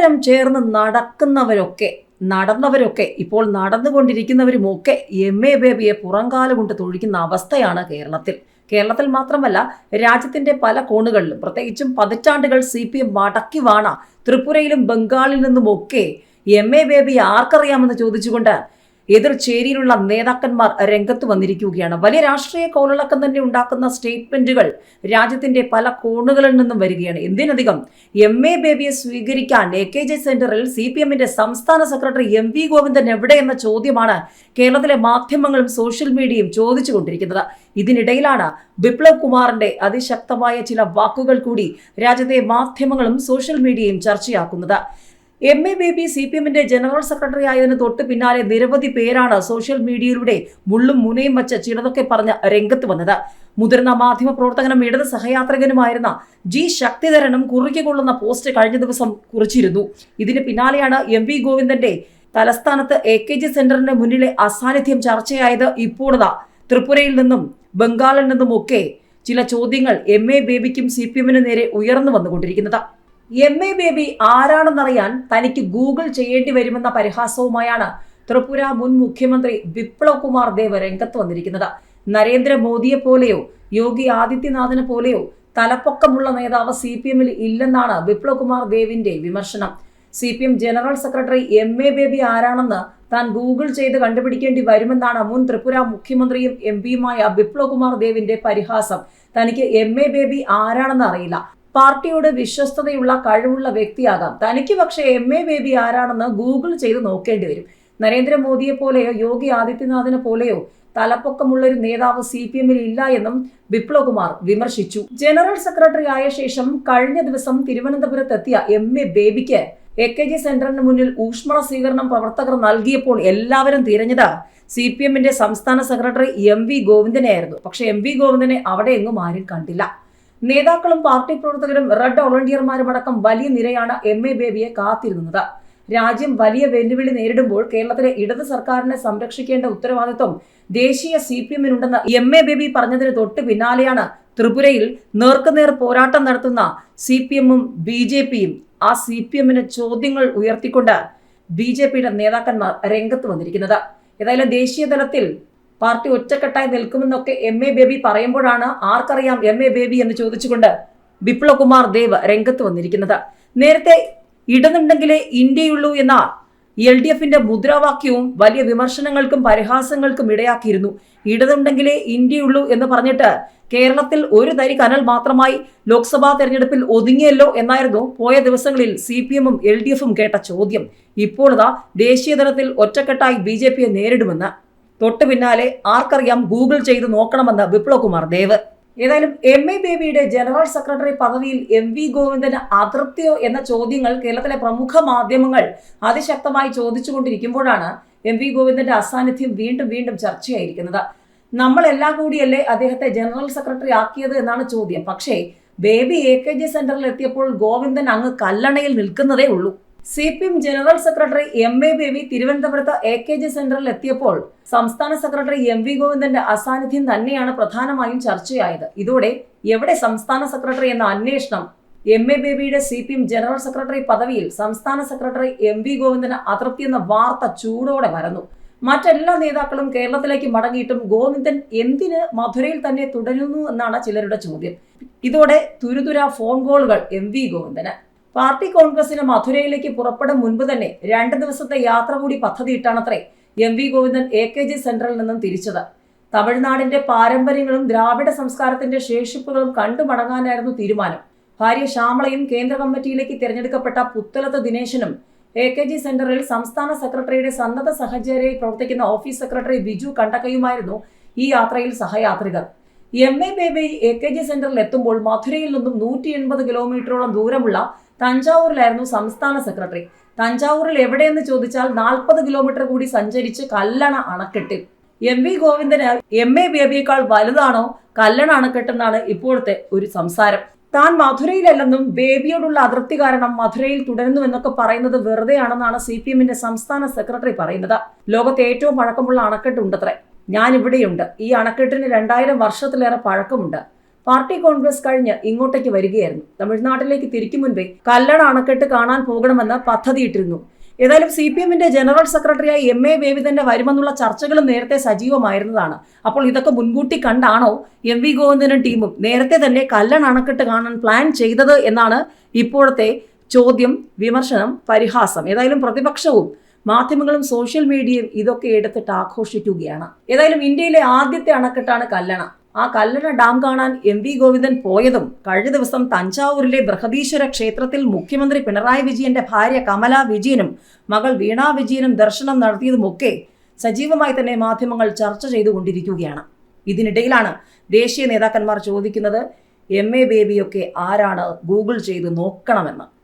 പരസ്പരം ചേർന്ന് നടക്കുന്നവരൊക്കെ നടന്നവരൊക്കെ ഇപ്പോൾ നടന്നുകൊണ്ടിരിക്കുന്നവരുമൊക്കെ എം എ ബേബിയെ പുറംകാല കൊണ്ട് തൊഴിക്കുന്ന അവസ്ഥയാണ് കേരളത്തിൽ. കേരളത്തിൽ മാത്രമല്ല രാജ്യത്തിന്റെ പല കോണുകളിലും പ്രത്യേകിച്ചും പതിറ്റാണ്ടുകൾ സി പി എം മടക്കി വാണ ത്രിപുരയിലും ബംഗാളിൽ നിന്നുമൊക്കെ എം എ ബേബി ആർക്കറിയാമെന്ന് ചോദിച്ചുകൊണ്ട് എതിർ ചേരിയിലുള്ള നേതാക്കന്മാർ രംഗത്ത് വന്നിരിക്കുകയാണ്. വലിയ രാഷ്ട്രീയ കോളിളക്കം തന്നെ ഉണ്ടാക്കുന്ന സ്റ്റേറ്റ്മെന്റുകൾ രാജ്യത്തിന്റെ പല കോണുകളിൽ നിന്നും വരികയാണ്. എന്തിനധികം എം എ ബേബിയെ സ്വീകരിക്കാൻ എ കെ ജെ സെന്ററിൽ സി പി എമ്മിന്റെ സംസ്ഥാന സെക്രട്ടറി എം വി ഗോവിന്ദൻ എവിടെ എന്ന ചോദ്യമാണ് കേരളത്തിലെ മാധ്യമങ്ങളും സോഷ്യൽ മീഡിയയും ചോദിച്ചുകൊണ്ടിരിക്കുന്നത്. ഇതിനിടയിലാണ് ബിപ്ലവ് കുമാറിന്റെ അതിശക്തമായ ചില വാക്കുകൾ കൂടി രാജ്യത്തെ മാധ്യമങ്ങളും സോഷ്യൽ മീഡിയയും ചർച്ചയാക്കുന്നത്. M A Baby C P എമ്മിന്റെ ജനറൽ സെക്രട്ടറി ആയതിനു തൊട്ട് പിന്നാലെ നിരവധി പേരാണ് സോഷ്യൽ മീഡിയയിലൂടെ മുള്ളും മുനയും വച്ച് ചിലതൊക്കെ പറഞ്ഞ് രംഗത്ത് വന്നത്. മുതിർന്ന മാധ്യമ പ്രവർത്തകനും ഇടത് സഹയാത്രികനുമായിരുന്ന ജി ശക്തിധരനും കുറിക്കൊള്ളുന്ന പോസ്റ്റ് കഴിഞ്ഞ ദിവസം കുറിച്ചിരുന്നു. ഇതിന് പിന്നാലെയാണ് എം വി ഗോവിന്ദന്റെ തലസ്ഥാനത്ത് എ കെ ജി സെന്ററിന്റെ മുന്നിലെ അസാന്നിധ്യം ചർച്ചയായത് ഇപ്പോഴതാ. ത്രിപുരയിൽ നിന്നും ബംഗാളിൽ നിന്നുമൊക്കെ ചില ചോദ്യങ്ങൾ എം എ ബേബിക്കും സി പി എമ്മിനു നേരെ ഉയർന്നു വന്നുകൊണ്ടിരിക്കുന്നത്. എം എ ബേബി ആരാണെന്നറിയാൻ തനിക്ക് ഗൂഗിൾ ചെയ്യേണ്ടി വരുമെന്ന പരിഹാസവുമായാണ് ത്രിപുര മുൻ മുഖ്യമന്ത്രി ബിപ്ലവ് കുമാർ ദേവ് രംഗത്ത് വന്നിരിക്കുന്നത്. നരേന്ദ്രമോദിയെ പോലെയോ യോഗി ആദിത്യനാഥിനെ പോലെയോ തലപ്പൊക്കമുള്ള നേതാവ് സി പി എമ്മിൽ ഇല്ലെന്നാണ് ബിപ്ലവ് കുമാർ ദേവിന്റെ വിമർശനം. C P M general secretary M A Baby ആരാണെന്ന് താൻ ഗൂഗിൾ ചെയ്ത് കണ്ടുപിടിക്കേണ്ടി വരുമെന്നാണ് മുൻ ത്രിപുര മുഖ്യമന്ത്രിയും എം പിയുമായ ബിപ്ലവ് കുമാർ ദേവിന്റെ പരിഹാസം. തനിക്ക് എം എ ബേബി ആരാണെന്ന് അറിയില്ല. പാർട്ടിയോട് വിശ്വസ്തതയുള്ള കഴിവുള്ള വ്യക്തിയാകാം. തനിക്ക് പക്ഷേ എം എ ബേബി ആരാണെന്ന് ഗൂഗിൾ ചെയ്ത് നോക്കേണ്ടി വരും. നരേന്ദ്രമോദിയെ പോലെയോ യോഗി ആദിത്യനാഥിനെ പോലെയോ തലപ്പൊക്കമുള്ളൊരു നേതാവ് സി പി എമ്മിൽ ഇല്ല എന്നും ബിപ്ലവ് കുമാർ വിമർശിച്ചു. ജനറൽ സെക്രട്ടറി ആയ ശേഷം കഴിഞ്ഞ ദിവസം തിരുവനന്തപുരത്തെത്തിയ എം എ ബേബിക്ക് എ കെ ജി സെന്ററിന് മുന്നിൽ ഊഷ്മള സ്വീകരണം പ്രവർത്തകർ നൽകിയപ്പോൾ എല്ലാവരും തിരഞ്ഞത് സി പി എമ്മിന്റെ സംസ്ഥാന സെക്രട്ടറി എം വി ഗോവിന്ദനെ ആയിരുന്നു പക്ഷെ എം വി ഗോവിന്ദനെ അവിടെ എങ്ങും ആരും കണ്ടില്ല. നേതാക്കളും പാർട്ടി പ്രവർത്തകരും റെഡ് വോളണ്ടിയർമാരുമടക്കം വലിയ നിരയാണ് എം എ ബേബിയെ കാത്തിരുന്നത്. രാജ്യം വലിയ വെല്ലുവിളി നേരിടുമ്പോൾ കേരളത്തിലെ ഇടത് സർക്കാരിനെ സംരക്ഷിക്കേണ്ട ഉത്തരവാദിത്വം ദേശീയ സി പി എമ്മിനുണ്ടെന്ന് എം എ ബേബി പറഞ്ഞതിന് തൊട്ട് പിന്നാലെയാണ് ത്രിപുരയിൽ നേർക്കുനേർ പോരാട്ടം നടത്തുന്ന സി പി എമ്മും ബി ജെ പിയും ആ സി പി എമ്മിന് ചോദ്യങ്ങൾ ഉയർത്തിക്കൊണ്ട് ബി ജെ പിയുടെ നേതാക്കന്മാർ രംഗത്ത് വന്നിരിക്കുന്നത്. ഏതായാലും ദേശീയ തലത്തിൽ പാർട്ടി ഒറ്റക്കെട്ടായി നിൽക്കുമെന്നൊക്കെ എം എ ബേബി പറയുമ്പോഴാണ് ആർക്കറിയാം എം എ ബേബി എന്ന് ചോദിച്ചുകൊണ്ട് വിപ്ലവകുമാർ ദേവ് രംഗത്ത് വന്നിരിക്കുന്നത്. നേരത്തെ ഇടനുണ്ടെങ്കിലേ ഇന്ത്യയുള്ളൂ എന്ന എൽ ഡി എഫിന്റെ മുദ്രാവാക്യവും വലിയ വിമർശനങ്ങൾക്കും പരിഹാസങ്ങൾക്കും ഇടയാക്കിയിരുന്നു. ഇടതുണ്ടെങ്കിലേ ഇന്ത്യയുള്ളൂ എന്ന് പറഞ്ഞിട്ട് കേരളത്തിൽ ഒരു തരി കനൽ മാത്രമായി ലോക്സഭാ തെരഞ്ഞെടുപ്പിൽ ഒതുങ്ങിയല്ലോ എന്നായിരുന്നു പോയ ദിവസങ്ങളിൽ സി പി എമ്മും എൽ ഡി എഫും കേട്ട ചോദ്യം. ഇപ്പോഴതാ ദേശീയതലത്തിൽ ഒറ്റക്കെട്ടായി ബി ജെ പിയെ നേരിടുമെന്ന്. തൊട്ടു പിന്നാലെ ആർക്കറിയാം ഗൂഗിൾ ചെയ്ത് നോക്കണമെന്ന് വിപ്ലവ് കുമാർ ദേവ്. ഏതായാലും എം എ ബേബിയുടെ ജനറൽ സെക്രട്ടറി പദവിയിൽ എം വി ഗോവിന്ദന് അതൃപ്തിയോ എന്ന ചോദ്യങ്ങൾ കേരളത്തിലെ പ്രമുഖ മാധ്യമങ്ങൾ അതിശക്തമായി ചോദിച്ചുകൊണ്ടിരിക്കുമ്പോഴാണ് എം വി ഗോവിന്ദന്റെ അസാന്നിധ്യം വീണ്ടും വീണ്ടും ചർച്ചയായിരിക്കുന്നത്. നമ്മളെല്ലാം കൂടിയല്ലേ അദ്ദേഹത്തെ ജനറൽ സെക്രട്ടറി ആക്കിയത് എന്നാണ് ചോദ്യം. പക്ഷേ ബേബി എ കെ ജി സെന്ററിൽ എത്തിയപ്പോൾ ഗോവിന്ദൻ അങ്ങ് കല്ലണയിൽ നിൽക്കുന്നതേ ഉള്ളൂ. C P M general secretary M A Baby തിരുവനന്തപുരത്ത് എ കെ ജി സെന്ററിൽ എത്തിയപ്പോൾ സംസ്ഥാന സെക്രട്ടറി എം വി ഗോവിന്ദന്റെ അസാന്നിധ്യം തന്നെയാണ് പ്രധാനമായും ചർച്ചയായത്. ഇതോടെ എവിടെ സംസ്ഥാന സെക്രട്ടറി എന്ന അന്വേഷണം? എം എ ബേബിയുടെ C P M general secretary പദവിയിൽ സംസ്ഥാന സെക്രട്ടറി എം വി ഗോവിന്ദന് അതൃപ്തി എന്ന വാർത്ത ചൂടോടെ വരുന്നു മറ്റെല്ലാ നേതാക്കളും കേരളത്തിലേക്ക് മടങ്ങിയിട്ടും ഗോവിന്ദൻ എന്തിന് മധുരയിൽ തന്നെ തുടരുന്നു എന്നാണ് ചിലരുടെ ചോദ്യം. ഇതോടെ തുരുതുര ഫോൺ കോളുകൾ എം വി ഗോവിന്ദന്. പാർട്ടി കോൺഗ്രസിന് മധുരയിലേക്ക് പുറപ്പെടും മുൻപ് തന്നെ രണ്ട് ദിവസത്തെ യാത്ര കൂടി പദ്ധതിയിട്ടാണത്രേ M V Govindan A K G സെന്ററിൽ നിന്നും തിരിച്ചത്. തമിഴ്നാടിന്റെ പാരമ്പര്യങ്ങളും ദ്രാവിഡ സംസ്കാരത്തിന്റെ ശേഷിപ്പുകളും കണ്ടു മടങ്ങാനായിരുന്നു തീരുമാനം. ഭാര്യ ശ്യാമളയും കേന്ദ്ര കമ്മിറ്റിയിലേക്ക് തിരഞ്ഞെടുക്കപ്പെട്ട പുത്തലത്ത് ദിനേശനും എ കെ ജി സെന്ററിൽ സംസ്ഥാന സെക്രട്ടറിയുടെ സന്നദ്ധ സഹചര്യയിൽ പ്രവർത്തിക്കുന്ന ഓഫീസ് സെക്രട്ടറി ബിജു കണ്ടക്കയുമായിരുന്നു ഈ യാത്രയിൽ സഹയാത്രികർ. M A Baby A K G സെന്ററിൽ എത്തുമ്പോൾ മധുരയിൽ നിന്നും നൂറ്റി എൺപത് കിലോമീറ്ററോളം ദൂരമുള്ള തഞ്ചാവൂരിലായിരുന്നു സംസ്ഥാന സെക്രട്ടറി. തഞ്ചാവൂരിൽ എവിടെയെന്ന് ചോദിച്ചാൽ നാൽപ്പത് കിലോമീറ്റർ കൂടി സഞ്ചരിച്ച് കല്ലണ അണക്കെട്ടിൽ എം വി ഗോവിന്ദന് എം എ ബേബിയേക്കാൾ വലുതാണോ? കല്ലണ അണക്കെട്ടെന്നാണ് ഇപ്പോഴത്തെ ഒരു സംസാരം. താൻ മധുരയിലല്ലെന്നും ബേബിയോടുള്ള അതൃപ്തി കാരണം മധുരയിൽ തുടരുന്നുവെന്നൊക്കെ പറയുന്നത് വെറുതെയാണെന്നാണ് സി പി എമ്മിന്റെ സംസ്ഥാന സെക്രട്ടറി പറയുന്നത്. ലോകത്തെ ഏറ്റവും പഴക്കമുള്ള അണക്കെട്ടുണ്ടത്രേ ഞാൻ ഇവിടെയുണ്ട് ഈ അണക്കെട്ടിന് രണ്ടായിരം വർഷത്തിലേറെ പഴക്കമുണ്ട്. പാർട്ടി കോൺഗ്രസ് കഴിഞ്ഞ് ഇങ്ങോട്ടേക്ക് വരികയായിരുന്നു. തമിഴ്നാട്ടിലേക്ക് തിരിക്കും മുൻപേ കല്ലട അണക്കെട്ട് കാണാൻ പോകണമെന്ന് പദ്ധതിയിട്ടിരുന്നു ഏതായാലും സി പി എമ്മിന്റെ ജനറൽ സെക്രട്ടറിയായി എം എ വേവിതന്റെ വരുമെന്നുള്ള ചർച്ചകളും നേരത്തെ സജീവമായിരുന്നതാണ്. അപ്പോൾ ഇതൊക്കെ മുൻകൂട്ടി കണ്ടാണോ എം വി ഗോവിന്ദനും ടീമും നേരത്തെ തന്നെ കല്ലൺ അണക്കെട്ട് കാണാൻ പ്ലാൻ ചെയ്തത് എന്നാണ് ഇപ്പോഴത്തെ ചോദ്യം വിമർശനം പരിഹാസം. ഏതായാലും പ്രതിപക്ഷവും മാധ്യമങ്ങളും സോഷ്യൽ മീഡിയയും ഇതൊക്കെ എടുത്തിട്ട് ആഘോഷിക്കുകയാണ്. ഏതായാലും ഇന്ത്യയിലെ ആദ്യത്തെ അണക്കെട്ടാണ് കല്ലണ ആ കല്ലണ ഡാം കാണാൻ എം വി ഗോവിന്ദൻ പോയതും കഴിഞ്ഞ ദിവസം തഞ്ചാവൂരിലെ ബൃഹദീശ്വര ക്ഷേത്രത്തിൽ മുഖ്യമന്ത്രി പിണറായി വിജയന്റെ ഭാര്യ കമല വിജയനും മകൾ വീണ വിജയനും ദർശനം നടത്തിയതുമൊക്കെ സജീവമായി തന്നെ മാധ്യമങ്ങൾ ചർച്ച ചെയ്തുകൊണ്ടിരിക്കുകയാണ്. ഇതിനിടയിലാണ് ദേശീയ നേതാക്കന്മാർ ചോദിക്കുന്നത് എം എ ബേബിയൊക്കെ ആരാണ്? ഗൂഗിൾ ചെയ്ത് നോക്കണമെന്ന്.